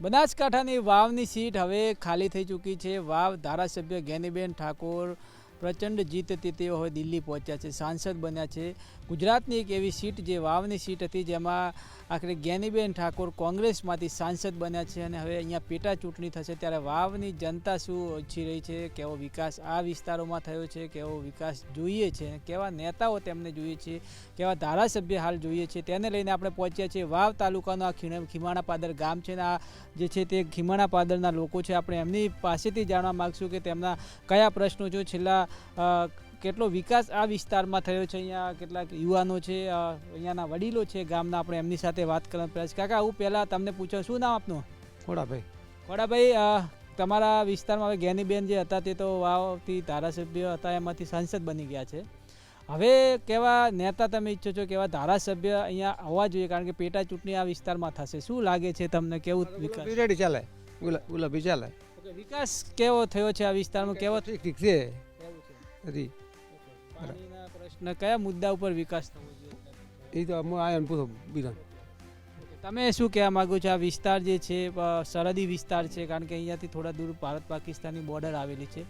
બનાસકાંઠાની વાવની seat હવે ખાલી થઈ ચૂકી છે. વાવ ધારાસભ્ય જ્ઞાનીબેન ઠાકોર પ્રચંડ જીતથી તેઓ હવે દિલ્હી પહોંચ્યા છે. સાંસદ બન્યા છે. ગુજરાતની એક એવી સીટ જે વાવની સીટ હતી, જેમાં આખરે જ્ઞાનીબેન ઠાકોર કોંગ્રેસમાંથી સાંસદ બન્યા છે અને હવે અહીંયા પેટા ચૂંટણી થશે ત્યારે વાવની જનતા શું ઈચ્છી રહી છે? કેવો વિકાસ આ વિસ્તારોમાં થયો છે? કેવો વિકાસ જોઈએ છે? કેવા નેતાઓ તેમને જોઈએ છે? કેવા ધારાસભ્ય હાલ જોઈએ છે? તેને લઈને આપણે પહોંચ્યા છીએ વાવ તાલુકાનું આ ખીમાણા પાદર ગામ છે આ જે છે તે ખીમાણા પાદરના લોકો છે. આપણે એમની પાસેથી જાણવા માગશું કે તેમના કયા પ્રશ્નો છે? છેલ્લા કેટલો વિકાસ આ વિસ્તારમાં થયો છે અહીંયા? કેટલાક યુવાનો છે અહીંયાના વડીલો છે ગામના આપણે એમની સાથે વાત કરવાનો પ્રયાસ. કાકા હું પહેલાં તમને પૂછો શું નામ આપનું? ખોડાભાઈ ખોડાભાઈ તમારા વિસ્તારમાં હવે જ્ઞાનીબેન જે હતા તે તો વાવથી ધારાસભ્ય હતા એમાંથી સાંસદ બની ગયા છે. હવે કેવા નેતા તમે ઈચ્છો છો કેવા ધારાસભ્ય અહીંયા આવવા જોઈએ? કારણ કે પેટા ચૂંટણી આ વિસ્તારમાં થશે. શું લાગે છે તમને? કેવું વિકાસ? ચાલે. ગુલાબી ચાલે. વિકાસ કેવો થયો છે આ વિસ્તારમાં? કેવો ઠીક છે. પાણીના પ્રશ્ન કયા મુદ્દા ઉપર વિકાસ થવો જોઈએ? એ તો પૂછો બીજા તમે શું કહેવા માગો છો? આ વિસ્તાર જે છે સરહદી વિસ્તાર છે કારણ કે અહીંયાથી થોડા દૂર ભારત પાકિસ્તાનની બોર્ડર આવેલી છે.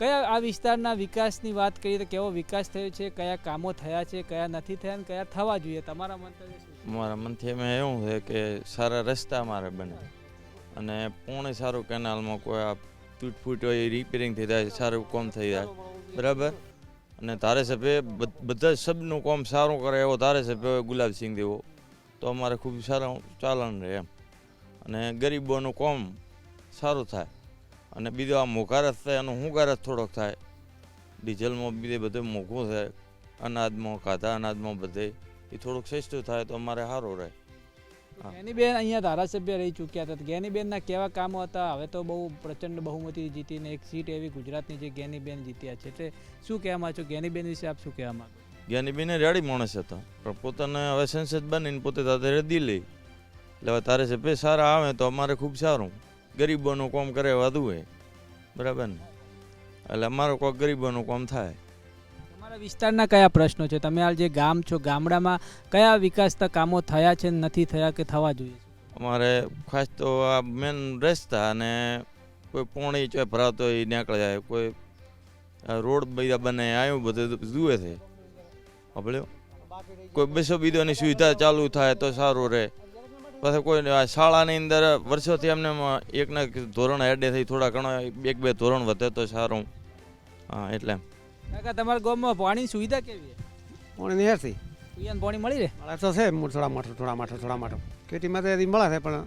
કયા આ વિસ્તારના વિકાસની વાત કરીએ તો કેવો વિકાસ થયો છે? કયા કામો થયા છે કયા નથી થયા અને કયા થવા જોઈએ? તમારા મંતવ્ય? મારા મંતવ્ય એમાં એવું છે કે સારા રસ્તા મારે બને. અને પૂર્ણ સારું કેનાલમાં કોઈ આ તૂટ ફૂટ હોય એ રિપેરિંગ થઈ જાય સારું કોમ થઈ જાય. બરાબર? અને ધારાસભ્ય સભ્ય બધા સબનું કામ સારું કરે એવો ધારાસભ્ય ગુલાબસિંહ દેવો, તો અમારે ખૂબ સારું ચાલન રહે એમ. અને ગરીબોનું કામ સારું થાય. અને બીજો આ મોઘારસ થાય, એનો હુંગારત થોડોક થાય. ડીઝલમાં બીજે બધું મોંઘું થાય. અનાજમાં કાધા અનાજમાં બધે એ થોડુંક સસ્તું થાય તો અમારે સારું રહે. જ્ઞાનીબેન અહીંયા ધારાસભ્ય રહી ચૂક્યા હતા. જ્ઞાનીબેનના કેવા કામો હતા? હવે તો બહુ પ્રચંડ બહુમતી જીતીને એક સીટ એવી ગુજરાતની જે જ્ઞાનીબેન જીત્યા છે. એટલે શું કહેવા માંગો છો જ્ઞાનીબેન વિશે આપ શું કહેવા માંગો? જ્ઞાનીબેન રેડી માણસ હતા. પણ પોતાને હવે સંસદ બનીને પોતે તારે દિલ્હી. એટલે હવે તારે સભ્ય સારા આવે તો અમારે ખૂબ સારું. ગરીબોનું કામ કરે વધુ હોય. બરાબર ને? એટલે અમારો કોઈ ગરીબોનું કામ થાય. તમારા વિસ્તારના કયા પ્રશ્નો છે? તમે હાલ જે ગામ છો, ગામડામાં કયા વિકાસના કામો થયા છે, નથી થયા કે થવા જોઈએ અમારે ખાસ તો આ મેન રસ્તા અને કોઈ પોણી ચોય ભરાતો એ નીકળે જાય. કોઈ આ રોડ બધા બને આવ્યું બધું જુએ છે. આપણે કોઈ બસો બીજોની સુવિધા ચાલુ થાય તો સારું રહે. પછી કોઈ આ શાળાની અંદર વર્ષોથી એમને એકના ધોરણ હેડે થઈ થોડા ઘણા, એક બે ધોરણ વધે તો સારું. હા, એટલે એમ. કાકા તમારા ગામમાં પાણીની સુવિધા કેવી છે? પણ હેરથી? પીવાનું પાણી મળી રહે? મળે તો છે થોડા માટો થોડા માટો થોડા માટો ખેતીમાં તો મળે છે પણ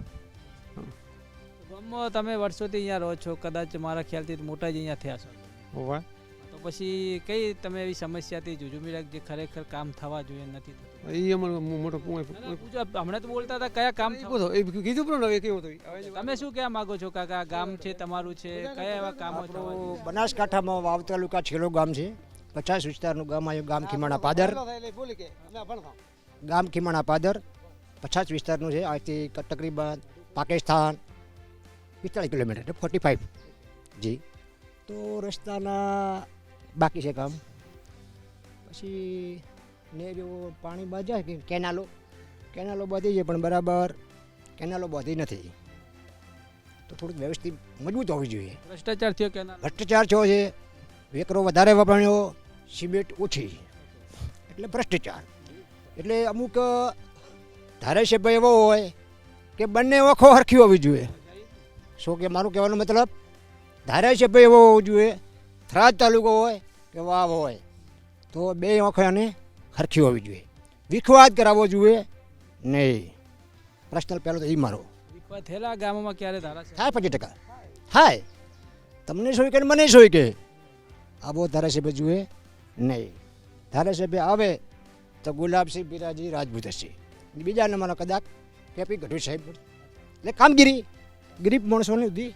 ગામમાં તમે વર્ષોથી અહીંયા રહો છો કદાચ મારા ખ્યાલથી મોટા જ અહીંયા થયા છો. હોવા. તો પછી કઈ તમે એવી સમસ્યાથી જુજુમી રાખ જે ખરેખર કામ થવા જોઈએ નથી થતું? એ અમારું મોટો હમણાં તો બોલતા હતા કયા કામ પૂછો એ કીધું પણ હવે કેવું હતું તમે શું કહેવા માંગો છો કાકા? ગામ છે તમારું છે કયા એવા કામો બનાસકાંઠામાં વાવ તાલુકા છેલ્લું ગામ છે. પચાસ વિસ્તારનું ગામ આવ્યું ગામ ખીમાણા પાદર. ગામ ખીમાણા પાદર. પચાસ વિસ્તારનું છે આજથી તકરીબન પાકિસ્તાન પિસ્તાળીસ કિલોમીટર ફોર્ટી ફાઈવ જી. તો રસ્તાના બાકી છે કામ. પછી ને જો પાણી બાજા કે કેનાલો. કેનાલો બધી છે પણ બરાબર કેનાલો બધી નથી. તો થોડુંક વ્યવસ્થિત મજબૂત હોવી જોઈએ. ભ્રષ્ટાચાર થયો કે ભ્રષ્ટાચાર થયો છે. વેકરો વધારે વપરાણ્યો સિમેન્ટ ઓછી. એટલે ભ્રષ્ટાચાર. એટલે અમુક ધારાસભ્ય એવો હોય કે બંને ઓખો હરખી હોવી જોઈએ. શું કે મારું કહેવાનો મતલબ ધારાસભ્ય એવો હોવો જોઈએ થરાદ તાલુકો હોય કે વાવ હોય તો બે ઓખો એને હરખી હોવી જોઈએ. વિખવાદ કરાવવો જોઈએ નહીં. પ્રશ્ન પહેલો તો એ મારો. વિખવા થયેલા ગામોમાં ક્યારે ધારા થાય પચીસ ટકા. થાય. તમને શું કે મને શું કે? આવો ધારાસભ્ય જુએ નહીં. ધારાસભ્ય આવે તો ગુલાબસિંહ બિરાજી રાજપૂત હશે. બીજા નંબરનો કદાચ કેપી ગઢવી સાહેબ એટલે કામગીરી ગરીબ માણસોને સુધી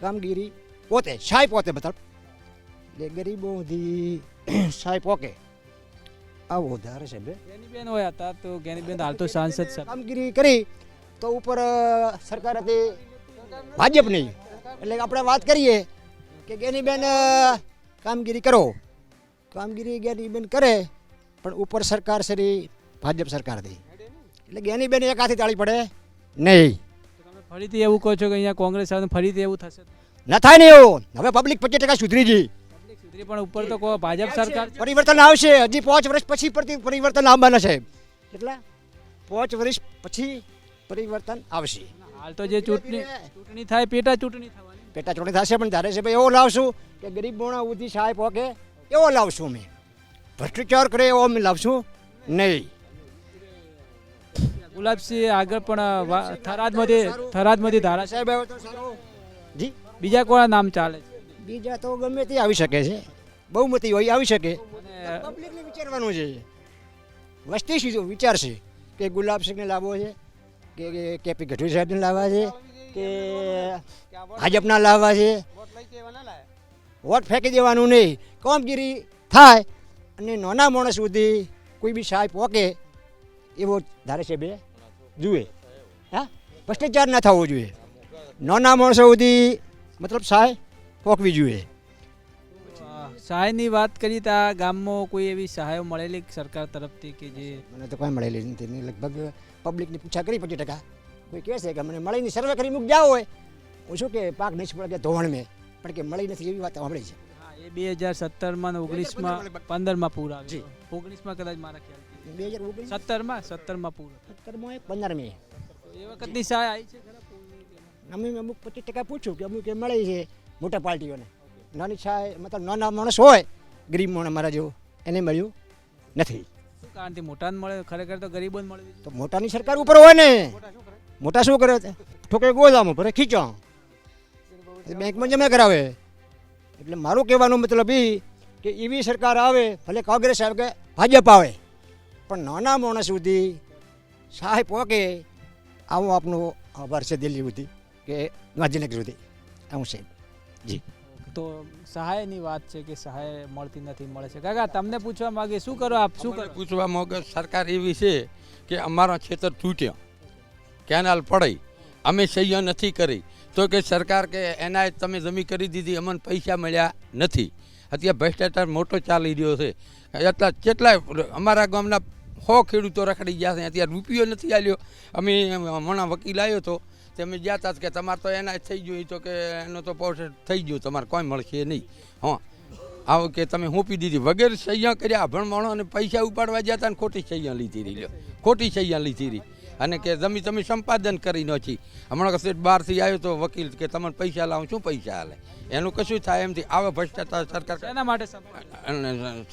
કામગીરી પોતે સાહેબ પોતે બતાવ. એટલે ગરીબો સુધી સાહેબ પોકે આવો છે જ્ઞાનીબેન હોય હતા તો જ્ઞાનીબેન હાલ તો સાંસદ છે. કામગીરી કરી તો ઉપર સરકાર હતી ભાજપની. એટલે આપણે વાત કરીએ કે ગેનીબેન અ, કામગીરી કરો. કામગીરી ગેનીબેન કરે પણ ઉપર સરકાર શ્રી ભાજપ સરકાર હતી. એટલે ગેનીબેન એક હાથી તાળી પડે નહીં. ફરીથી એવું કહો છો કે અહીંયા કોંગ્રેસ ફરીથી એવું થશે? ન થાય ને એવું. હવે પબ્લિક પચીસ ટકા સુધરી ગઈ. સુધરી પણ ઉપર તો ભાજપ સરકાર. પરિવર્તન આવશે. હજી પાંચ વર્ષ પછી પરથી પરિવર્તન આવવાના છે. કેટલા પાંચ વર્ષ પછી પરિવર્તન આવશે. હાલ તો જે ચૂંટણી ચૂંટણી થાય પેટા ચૂંટણી થવાની. પેટા ચૂંટણી થશે પણ ધારે છે ભાઈ એવો લાવશું કે ગરીબ બોણા ઉધી સાહેબ પોકે એવો લાવશું અમે ભ્રષ્ટાચાર કરે એવો અમે લાવશું? નહીં. ગુલાબસિંહ આગળ પણ થરાદમાંથી થરાદમાંથી ધારાસભ્ય સાહેબ હવે તો જી બીજા કોના નામ ચાલે છે? બીજા તો ગમે તે આવી શકે છે. બહુમતી હોય આવી શકે. પબ્લિકને વિચારવાનું છે. વસ્તી શું વિચારશે કે ગુલાબસિંહને લાવવો છે કે કેપી ગઢવી સાહેબને લાવવા છે કે ભાજપના લાવવા છે. વોટ ફેંકી દેવાનું નહીં. કામગીરી થાય અને નાના માણસ સુધી કોઈ બી સાહેબ પોકે એવો ધારાસભ્ય જુએ. હા? ભ્રષ્ટાચાર ના થવો જોઈએ. નાના માણસો સુધી મતલબ સહાય પોકવી જોઈએ. સહાયની વાત કરીએ તો આ ગામમાં કોઈ એવી સહાયો મળેલી સરકાર તરફથી કે જે મને તો કોઈ મળેલી નથી. લગભગ પબ્લિકની પૂછા કરી પચીસ ટકા. કોઈ કહે છે કે મને મળીને સર્વે કરી મૂક જાઓ હોય હું શું કે પાક નિષ્ફળ કે ધોવાણ મેં. પણ કે મળી નથી એવી વાત સાંભળી છે. એ બે હજાર સત્તરમાં ને ઓગણીસમાં પંદરમાં પૂર આવે આવ્યો ઓગણીસમાં કદાચ મારા ખ્યાલ બે હજાર ઓગણીસ? સત્તરમાં સત્તરમાં પૂર સત્તરમાં એક પંદરમી. એ વખતની સહાય આવી છે અમે અમુક પચીસ ટકા પૂછ્યું કે અમુક એ મળે છે. મોટા પાર્ટીઓને. નાની છાય મતલબ નાના માણસ હોય ગરીબ માણસ મારા જેવો એને મળ્યું નથી. શું કારણથી મોટાને મળે? ખરેખર તો ગરીબો મળે. તો મોટાની સરકાર ઉપર હોય ને. મોટા શું કરે? ઠોકે ગોદામ ઉપર ખીચો બેંકમાં જમા કરાવે. એટલે મારું કહેવાનો મતલબ એ કે એવી સરકાર આવે ભલે કોંગ્રેસ આવે કે ભાજપ આવે પણ નાના માણસ સુધી સહાય પહોંચે આવું આપનો આભાર છે દિલ્હી સુધી કે ગાંધીનગર સુધી. આવું છે. જી. તો સહાયની વાત છે કે સહાય મળતી નથી મળે છે. કાકા તમને પૂછવા માંગે શું કરો આપ? શું કરો? પૂછવા માંગે સરકાર એવી છે કે અમારો ખેતર તૂટ્યો. કેનાલ પડી અમે સહ્ય નથી કરી. તો કે સરકાર કે એના તમે જમી કરી દીધી અમને પૈસા મળ્યા નથી. અત્યારે ભ્રષ્ટાચાર મોટો ચાલી રહ્યો છે. એટલા કેટલાય અમારા ગામના સો ખેડૂતો રખડી ગયા છે. અત્યારે રૂપિયો નથી આવ્યો અમે હમણાં વકીલ આવ્યો હતો તે અમે ગયા હતા કે તમારે તો એના થઈ ગયું તો કે એનો તો પ્રોસેસ થઈ ગયું તમારે કોઈ મળશે નહીં. હા. આવો કે તમે હોંપી દીધી. વગેરે સહ્યા કર્યા અભણ માણો અને પૈસા ઉપાડવા ગયા હતા ને ખોટી સહ્યા લીધી રહી ખોટી સહ્યા લીધી રહી. અને કે જમી તમે સંપાદન કરી નથી હમણાં કશે બહારથી આવ્યો તો વકીલ કે તમને પૈસા લાવું શું પૈસા હાલે એનું કશું થાય એમથી આવે ભ્રષ્ટાચાર સરકાર એના માટે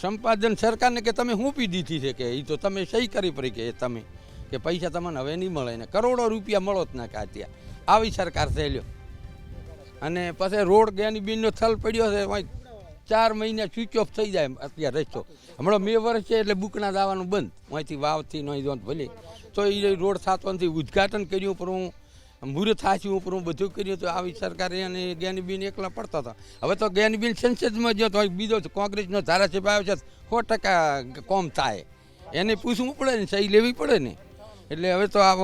સંપાદન? સરકારને કે તમે હોપી દીધી છે કે એ તો તમે સહી કરી પડી કે તમે. કે પૈસા તમને હવે નહીં મળે ને કરોડો રૂપિયા મળો જ ના કાત્યા. ત્યાં આવી સરકાર થયેલો અને પછી રોડ જ્ઞાનીબીનનો થલ પડ્યો છે ચાર મહિના સ્વિચ ઓફ થઈ જાય અત્યારે રસ્તો. હમણાં મે વર્ષ છે એટલે બુકના દાવાનું બંધ. અહીંથી વાવથી નહીં જોત ભલે. તો એ રોડ સાતવાથી ઉદ્ઘાટન કર્યું પર હું મુહૂર્ત થાચ્યું ઉપર હું બધું કર્યું તો આવી સરકારે અને જ્ઞાનીબીન એકલા પડતા હતા. હવે તો જ્ઞાનીબીન સંસદમાં જો તો બીજો કોંગ્રેસનો ધારાસભ્ય આવ્યો છે, સો ટકા કોમ થાય. એને પૂછવું પડે ને, સહી લેવી પડે ને? એટલે હવે તો આ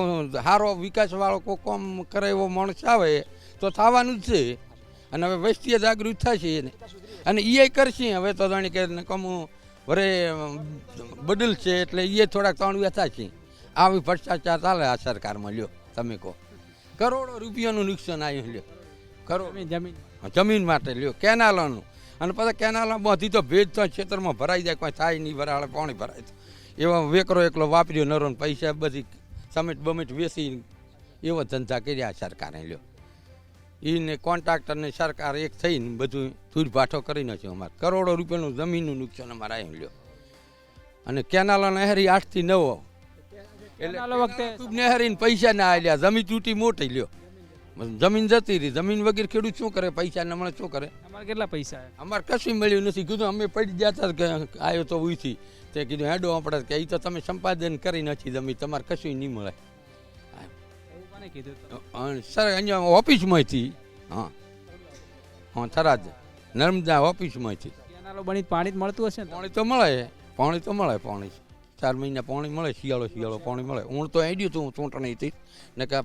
સારો વિકાસવાળો કોઈ કોમ કરે એવો માણસ આવે તો થવાનું જ છે. અને હવે વસ્તીય જાગૃત થશે એને. અને એ કરશે હવે તો જાણે કે કમું વરે બદલશે એટલે એ થોડાક ત્રણ થશે આવી ભ્રષ્ટાચાર ચાલે આ સરકારમાં લ્યો તમે કહો. કરોડો રૂપિયાનું નુકસાન આવ્યું લ્યો. કરો. જમીન જમીન. માટે લ્યો કેનાલોનું. અને પછી કેનાલમાં બધી તો ભેજ તો ક્ષેત્રમાં ભરાઈ જાય કોઈ થાય નહીં ભરાડે પાણી ભરાય એવા વેકરો એકલો વાપર્યો નરો પૈસા બધી સમેટ બમેટ વેચી એવો ધંધા કર્યા સરકારે લ્યો. એને કોન્ટ્રાક્ટરને સરકાર એક થઈને બધું થૂડ પાઠો કરી નાખ્યો અમારે. કરોડો રૂપિયાનું જમીનનું નુકસાન અમારે આવી લ્યો. અને કેનાલો નહેરી આઠથી નવો. એટલે વખતે નહેરીને પૈસા ના આલ્યા જમીન તૂટી મોટી લ્યો. જમીન જતી રહી. જમીન વગર ખેડૂત શું કરે? પૈસા ન મળે શું કરે? અમારે કેટલા પૈસા? અમારે કશું મળ્યું નથી. કીધું અમે પડી ગયા હતા કે આવ્યો તો ઉઈથી. તે કીધું હેડો આપણે કે એ તો તમે સંપાદન કરી નથી જમીન. તમારે કશું નહીં મળે. સર અહીંયા ઓફિસમાંથી. હા. હા થરાજ નર્મદા ઓફિસમાંથી. બની પાણી મળતું હશે ને પાણી તો મળે. પાણી તો મળે પાણી. ચાર મહિના પાણી મળે શિયાળો શિયાળો પાણી મળે. હું તો હેડ્યું હતું ચૂંટણીથી. ને કે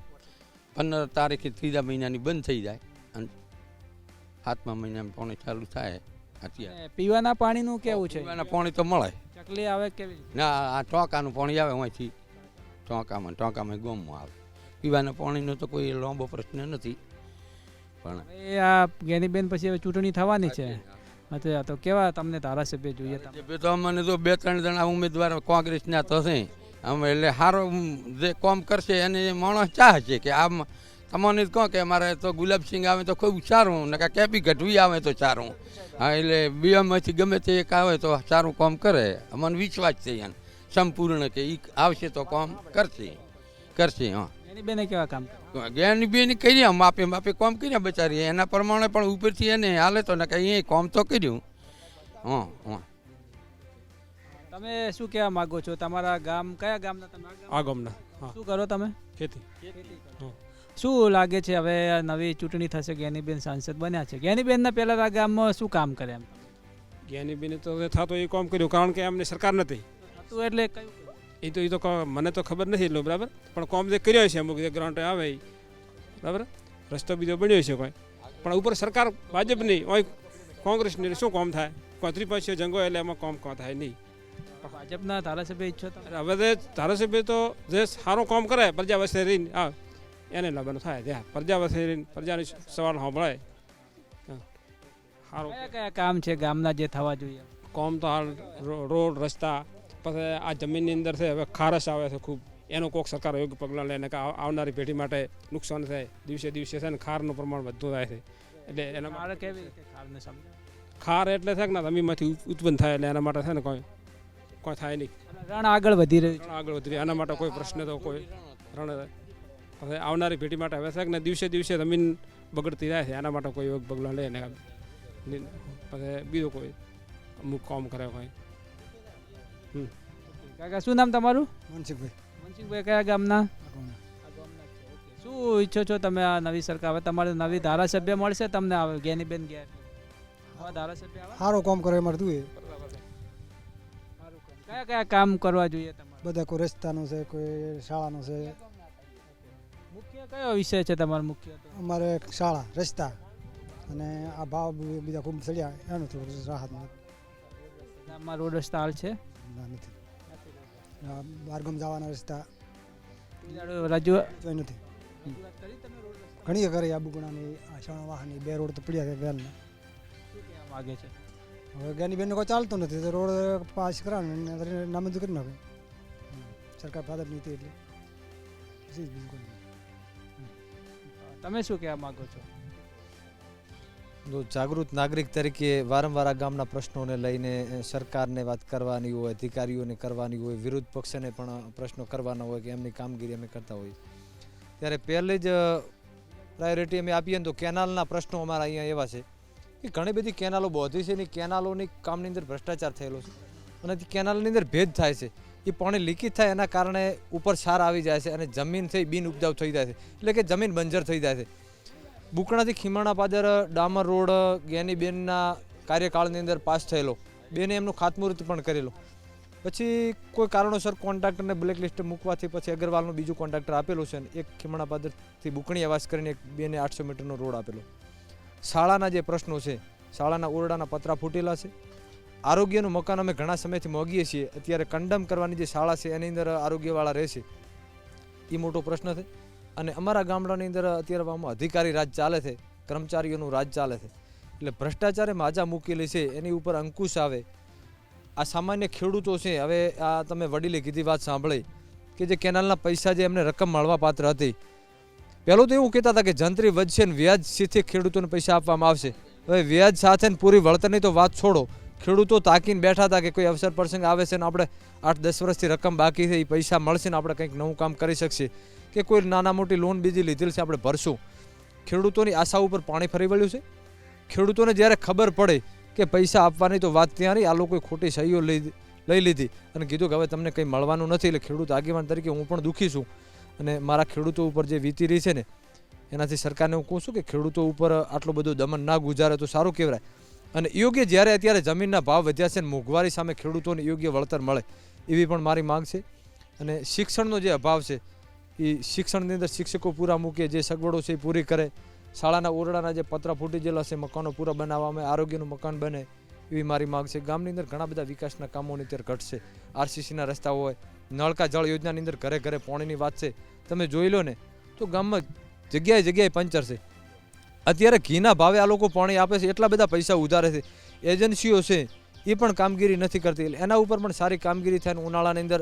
પંદર તારીખે ત્રીજા મહિનાની બંધ થઈ જાય અને સાતમા મહિનામાં પાણી ચાલુ થાય અત્યારે. પીવાના પાણીનું કેવું છે? પીવાના પાણી તો મળે. ચકલી આવે કેવી ના આ ટોંકાનું પાણી આવે અહીંથી. ટોંકામાં ટોંકામાં ગોમમાં આવે. પીવાના પાણીનો તો કોઈ લાંબો પ્રશ્ન નથી. પણ એ આ જ્ઞાનીબેન પછી હવે ચૂંટણી થવાની છે. અચ્છા તો કેવા તમને ધારાસભ્ય જોઈએ તો અમને તો બે ત્રણ જણા ઉમેદવાર કોંગ્રેસના થશે. અમે એટલે સારું જે કોમ કરશે એને માણસ ચાહશે કે આમ તમને જ કહો કે અમારે તો ગુલાબસિંહ આવે તો ખૂબ સારું ને કાં કેપી ગઢવી આવે તો સારું. હા એટલે બીએમાંથી ગમે તે એક આવે તો સારું કામ કરે. અમને વિશ્વાસ છે એને સંપૂર્ણ કે એ આવશે તો કામ કરશે કરશે હા. બેને કેવા કામ? જ્ઞાની બેન કર્યા માપે માપે કામ કર્યા બચારી એના પ્રમાણે પણ ઉપરથી એને હાલે તો ને કંઈ કામ તો કર્યું. હા હા. તમે શું કહેવા માંગો છો? તમારા ગામ કયા ગામના તમે? આ ગામના હા. શું કરો તમે? ખેતી. હા. શું લાગે છે હવે નવી ચૂંટણી થશે? જ્ઞાનીબેન સાંસદ બન્યા છે. જ્ઞાનીબેનના પહેલાં આ ગામમાં શું કામ કરે એમ? જ્ઞાનીબેને તો થતો એ કામ કર્યું કારણ કે એમને સરકાર નથી થતું એટલે કયું એ તો એ તો મને તો ખબર નથી એટલું બરાબર? પણ કોમ જે કર્યો છે અમુક જે ગ્રાન્ટ આવે એ બરાબર? રસ્તો બીજો બન્યો છે કોઈ. પણ ઉપર સરકાર ભાજપની હોય કોંગ્રેસની શું કોમ થાય? કોઈ ત્રિપક્ષીય જંગો એટલે એમાં કોમ કોમ થાય નહીં. ભાજપના ધારાસભ્ય ઈચ્છો તમે હવે જે ધારાસભ્ય તો જે સારું કામ કરે પ્રજા વચ્ચે રહીને આ એને લાભવાનું થાય ત્યાં પ્રજા વચ્ચે રહીને પ્રજાની સવાલ સાંભળાય. સારું. કયા કયા કામ છે ગામના જે થવા જોઈએ? કોમ તો હાલ રોડ રસ્તા પછી આ જમીનની અંદર છે હવે ખારસ આવે છે ખૂબ. એનું કોક સરકાર યોગ્ય પગલાં લે ને કે આવનારી પેઢી માટે નુકસાન થાય. દિવસે દિવસે છે ને ખારનું પ્રમાણ વધતું થાય છે. એટલે એના માટે કેવી રીતે ખારને ખાર એટલે છે કે ના જમીનમાંથી ઉત્પન્ન થાય એટલે એના માટે છે ને કોઈ કોઈ થાય નહીં. રણ આગળ વધી રહ્યું રણ આગળ વધી રહ્યું. એના માટે કોઈ પ્રશ્ન તો કોઈ રણ પછી આવનારી પેઢી માટે હવે છે ને દિવસે દિવસે જમીન બગડતી જાય છે. એના માટે કોઈ યોગ પગલાં લે ને પછી બીજું કોઈ અમુક કામ કરે કોઈ. કાકા શું નામ તમારું? મનસુખભાઈ. મનસુખભાઈ કયા ગામના? શું ઈચ્છો છો તમે આ નવી સરકાર? હવે તમારે નવી ધારાસભ્ય મળશે તમને આવે ગયા એટલે. નવા ધારાસભ્ય આવે? સારો કામ કરે મળતું જોઈએ કયા કયા કામ કરવા જોઈએ તમારે? બધા કોઈ રસ્તાનું છે કોઈ શાળાનું છે. મુખ્ય કયો વિષય છે તમારો મુખ્ય તો? અમારે શાળા રસ્તા. અને આ ભાવ બી- બીજા ખૂબ ચડ્યા એનું થોડું રાહત. ગામમાં રોડ રસ્તા હાલ છે? ના નથી. આ બારગામ જવાના રસ્તા. બિલાડો રજૂઆત જોઈ નથી. રજૂઆત કરી તમે રોડ રસ્તા. ઘણી ઘરે આબુગુણાની આ શાળા વાહની બે રોડ તો પડ્યા છે વેલના. શું કહેવા માગે છે? હવે જ્ઞાની બેનને કોઈ ચાલતો નથી તો રોડ પાસ કરાવે નામંજૂર કરી નાખે. સરકાર ભાજપ નીતિ એટલે. પછી બીજું કોઈ તમે શું કહેવા માગો છો? જો જાગૃત નાગરિક તરીકે વારંવાર આ ગામના પ્રશ્નોને લઈને સરકારને વાત કરવાની હોય અધિકારીઓને કરવાની હોય વિરોધ પક્ષને પણ પ્રશ્નો કરવાના હોય કે એમની કામગીરી અમે કરતા હોઈએ. ત્યારે પહેલે જ પ્રાયોરિટી અમે આપીએ ને તો કેનાલના પ્રશ્નો અમારા અહીંયા એવા છે. કે ઘણી બધી કેનાલો બોધી છે અને કેનાલોની કામની અંદર ભ્રષ્ટાચાર થયેલો છે. અને કેનાલની અંદર ભેદ થાય છે. એ પાણી લીકેજ થાય એના કારણે ઉપર સાર આવી જાય છે અને જમીન થઈ બિન ઉપજાઉ થઈ જાય છે. એટલે કે જમીન બંજર થઈ જાય છે. બુકણાથી ખીમાણા પાદર, ડામર રોડ જ્ઞાનીબેનના કાર્યકાળની અંદર પાસ થયેલો. બેને એમનું ખાતમુહૂર્ત પણ કરેલો. પછી કોઈ કારણોસર કોન્ટ્રાક્ટરને બ્લેક લિસ્ટ મૂકવાથી પછી અગ્રવાલનું બીજું કોન્ટ્રાક્ટર આપેલું છે અને એક ખીમણા પાદરથી બુકણી આવાસ કરીને એક બેને આઠસો મીટરનો રોડ આપેલો. શાળાના જે પ્રશ્નો છે, શાળાના ઓરડાના પતરા ફૂટેલા છે. આરોગ્યનું મકાન અમે ઘણા સમયથી મોગીએ છીએ, અત્યારે કંડમ કરવાની જે શાળા છે, એની અંદર આરોગ્યવાળા રહેશે. એ મોટો પ્રશ્ન છે. અને અમારા ગામડાની અંદર અત્યારે આમાં અધિકારી રાજ ચાલે છે, કર્મચારીઓનું રાજ ચાલે છે. એટલે ભ્રષ્ટાચારે માજા મૂકેલી છે, એની ઉપર અંકુશ આવે. આ સામાન્ય ખેડૂતો છે, હવે આ તમે વડીલે કીધી વાત સાંભળી કે જે કેનાલના પૈસા જે એમને રકમ મળવા પાત્ર હતી પહેલું તો એવું કહેતા હતા કે જંત્રી વધશે ને વ્યાજ સીથી ખેડૂતોને પૈસા આપવામાં આવશે. હવે વ્યાજ સાથે ને પૂરી વળતરની તો વાત છોડો. ખેડૂતો તાકીને બેઠા હતા કે કોઈ અવસર પ્રસંગ આવે છે ને આપણે આઠ દસ વર્ષથી રકમ બાકી છે એ પૈસા મળશે ને આપણે કંઈક નવું કામ કરી શકીએ કે કોઈ નાના મોટી લોન બીજી લીધેલ છે, આપણે ભરશું. ખેડૂતોની આશા ઉપર પાણી ફરી વળ્યું છે? ખેડૂતોને જ્યારે ખબર પડે કે પૈસા આપવાની તો વાત ત્યાં રહી, આ લોકોએ ખોટી સહીઓ લઈ લઈ લીધી. અને કીધું કે હવે તમને કંઈ મળવાનું નથી, એટલે ખેડૂત આગેવાન તરીકે હું પણ દુઃખી છું. અને મારા ખેડૂતો ઉપર જે વીતી રહી છે ને, એનાથી સરકારને હું કહું છું કે ખેડૂતો ઉપર આટલું બધું દમન ના ગુજારે તો સારું કહેવાય. અને યોગ્ય જ્યારે અત્યારે જમીનના ભાવ વધ્યા છે ને મોંઘવારી સામે ખેડૂતોને યોગ્ય વળતર મળે, એવી પણ મારી માંગ છે. અને શિક્ષણનો જે અભાવ છે એ શિક્ષણની અંદર શિક્ષકો પૂરા મૂકે, જે સગવડો છે એ પૂરી કરે, શાળાના ઓરડાના જે પતરા ફૂટી ગયેલા છે, મકાનો પૂરા બનાવવામાં આરોગ્યનું મકાન બને, એવી મારી માંગ છે. ગામની અંદર ઘણા બધા વિકાસના કામોની અત્યારે ઘટશે આરસીસીના રસ્તા હોય નળકા જળ યોજનાની અંદર ઘરે ઘરે પાણીની વાત છે, તમે જોઈ લો ને, તો ગામમાં જગ્યાએ જગ્યાએ પંચર છે. અત્યારે ઘીના ભાવે આ લોકો પાણી આપે છે, એટલા બધા પૈસા ઉધારે છે. એજન્સીઓ છે, એ પણ કામગીરી નથી કરતી એના ઉપર પણ સારી કામગીરી થાય ઉનાળાની અંદર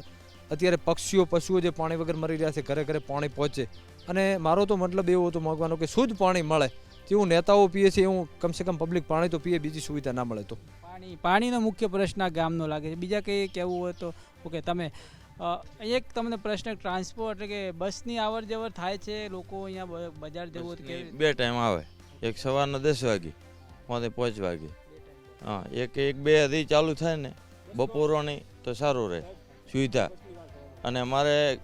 અત્યારે પક્ષીઓ, પશુઓ જે પાણી વગર મરી રહ્યા છે, ઘરે ઘરે પાણી પહોંચે. અને મારો તો મતલબ એવો હતો માગવાનો કે શુદ્ધ પાણી મળે, જેવું નેતાઓ પીએ છે, એવું કમસે કમ પબ્લિક પાણી તો પીએ, બીજી સુવિધા ના મળે તો. પાણી, પાણીનો મુખ્ય પ્રશ્ન ગામનો લાગે છે. બીજા કંઈ કહેવું હોય તો, ઓકે, તમે એક તમને પ્રશ્ન ટ્રાન્સપોર્ટ એટલે કે બસની અવર જવર થાય છે, લોકો અહીંયા બજાર જવું રીતે? બે ટાઈમ આવે. એક સવારના દસ વાગે, પોતે પાંચ વાગે. હા, એક એક, બે હજી ચાલુ થાય ને, બપોરોની તો સારું રહે, સુવિધા. અને અમારે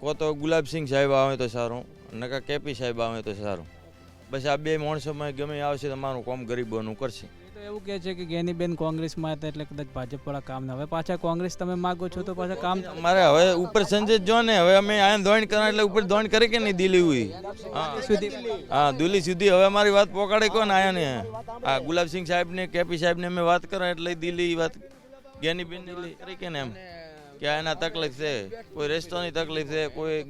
કો તો ગુલાબસિંહ સાહેબ આવે તો સારું નકા કેપી સાહેબ આવે તો સારું. બસ આ બે માણસોમાં ગમે આવશે તમારું કામ ગરીબોનું કરશે. તો એવું કહે છે કે ગેનીબેન કોંગ્રેસમાં હતા એટલે કદાચ ભાજપવાળા કામ ના હવે પાછા કોંગ્રેસ તમે માગો છો તો પાછા કામ અમારે હવે ઉપર સંજય જો ને હવે અમે આયા ધોઈન કરવા એટલે ઉપર ધોઈન કરી કે નહીં દિલ્હી હુઈ હા. સુધી. હા દિલ્હી સુધી. હવે અમારી વાત પોકાડે કોણ આયા ને? હા ગુલાબસિંહ સાહેબ ને કેપી સાહેબ ને અમે વાત કરો એટલે દિલ્હી વાત ગેનીબેન કરી કે ને એમ? કે આ એના તકલીફ છે. કોઈ રસ્તાની તકલીફ છે કોઈ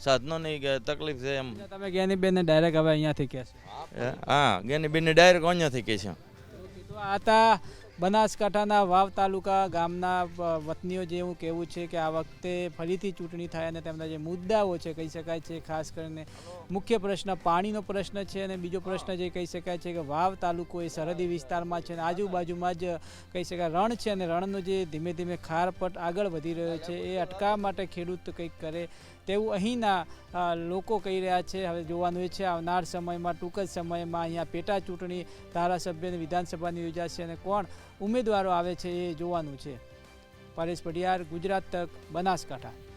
ગા- નહીં તકલીફ છે એમ. તમે ગેનીબેનને ડાયરેક્ટ હવે અહીંયાથી કહેશો હા જ્ઞાનીબેન ને ડાયરેક્ટ અહીંયાથી કહે છે. તો આ તા બનાસકાંઠાના વાવ તાલુકા ગામના વતનીઓ જે એવું કહેવું છે કે આ વખતે ફરીથી ચૂંટણી થાય અને તેમના જે મુદ્દાઓ છે કહી શકાય છે ખાસ કરીને મુખ્ય પ્રશ્ન પાણીનો પ્રશ્ન છે અને બીજો પ્રશ્ન જે કહી શકાય છે કે વાવ તાલુકો એ સરહદી વિસ્તારમાં છે અને આજુબાજુમાં જ કહી શકાય રણ છે અને રણનો જે ધીમે ધીમે ખારપટ આગળ વધી રહ્યો છે એ અટકાવવા માટે ખેડૂત કંઈક કરે તેવું અહીંના લોકો કહી રહ્યા છે. હવે જોવાનું એ છે, આવનાર સમયમાં, ટૂંક જ સમયમાં અહીંયા પેટા ચૂંટણી ધારાસભ્ય અને વિધાનસભાની યોજાશે અને કોણ ઉમેદવારો આવે છે એ જોવાનું છે. પરેશ પઢિયાર, ગુજરાત તક, બનાસકાંઠા.